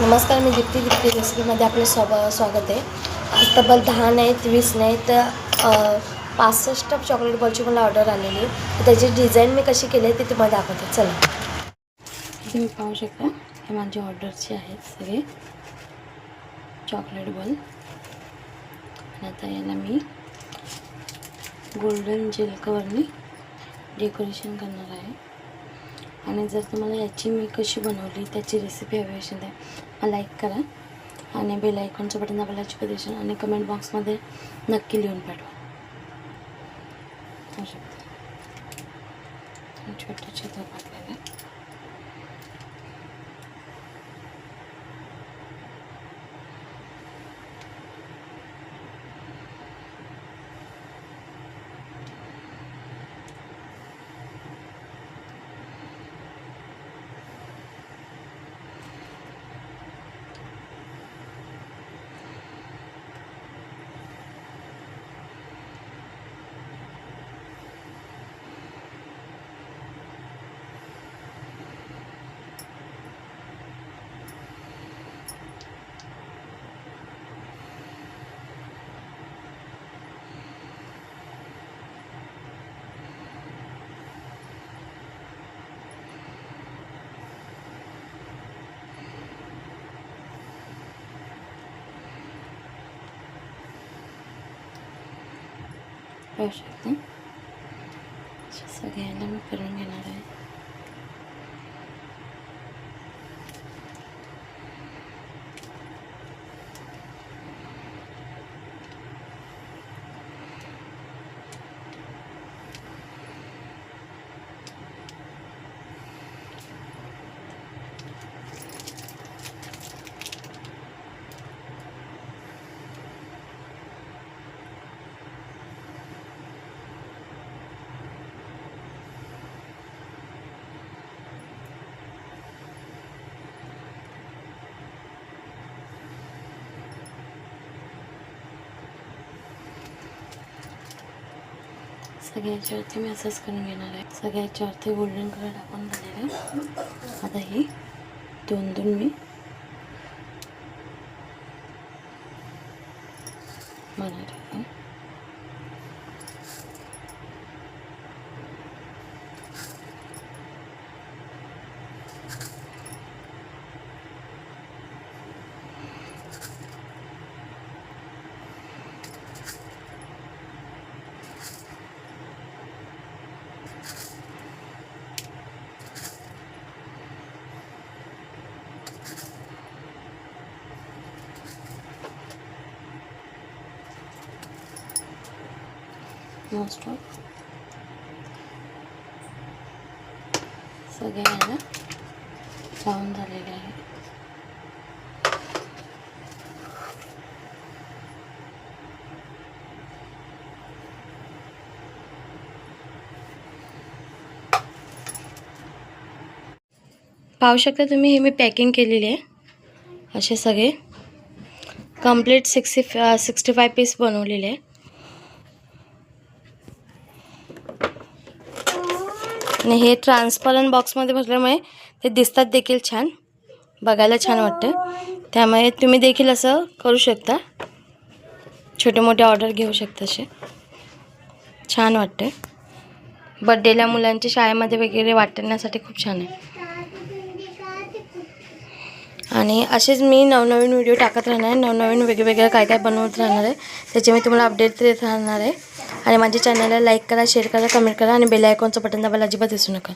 नमस्कार मी दीप्ती. दीप्ती रेसिपीमध्ये आपलं स्वा स्वागत आहे. आज तब्बल दहा नाहीत वीस नाहीत पासष्ट चॉकलेट बॉलची मला ऑर्डर आलेली आहे. तर त्याची डिझाईन मी कशी केली आहे ती तुम्हाला दाखवते. चला. तुम्ही पाहू शकता हे माझे ऑर्डरचे आहेत सगळे. चॉकलेट बॉल आणि आता याला मी गोल्डन जेल कवरनी डेकोरेशन करणार आहे. आणि जर तुम्हाला याची मी कशी बनवली त्याची रेसिपी हवी असेल तर मला लाईक करा. आणि बेल आयकॉनचं बटन दाबायला नोटिफिकेशन आणि कमेंट बॉक्समध्ये नक्की लिहून पाठवा. शकता. छोटे छोटे पाठवायला. पाहू शकता अशा सगळ्यांना मी करून घेणार आहे सगळ्याच्यावरती मी असंच करून घेणार आहे. सगळ्याच्यावरती गोल्डन कलर टाकून झालेलं आहे. आता ही दोन दोन मी बनवणार आहे. मोस्ट ऑफ सगळ्यांना जाऊन झालेले आहे पाहू शकता तुम्ही हे मी पॅकिंग केलेली आहे. असे सगळे. Complete sixty sixty five piece बनवलेले आहे. आणि हे ट्रान्सपरंट बॉक्समध्ये भरल्यामुळे ते दिसतात देखील छान. बघायला छान वाटतं. त्यामुळे तुम्ही देखील असं करू शकता. छोटे मोठे ऑर्डर घेऊ शकता असे. छान वाटते बड्डेला मुलांच्या शाळेमध्ये वगैरे वाटण्यासाठी खूप छान आहे. आणि असेच मी नवनवीन व्हिडिओ टाकत राहणार. आहे नवनवीन वेगवेगळ्या काय काय बनवत राहणार आहे. त्याचे मी तुम्हाला अपडेट देत राहणार आहे. आणि माझ्या चॅनलला लाईक करा शेअर करा कमेंट करा आणि बेल आयकॉनचं बटन दाबायला अजिबात दिसू नका.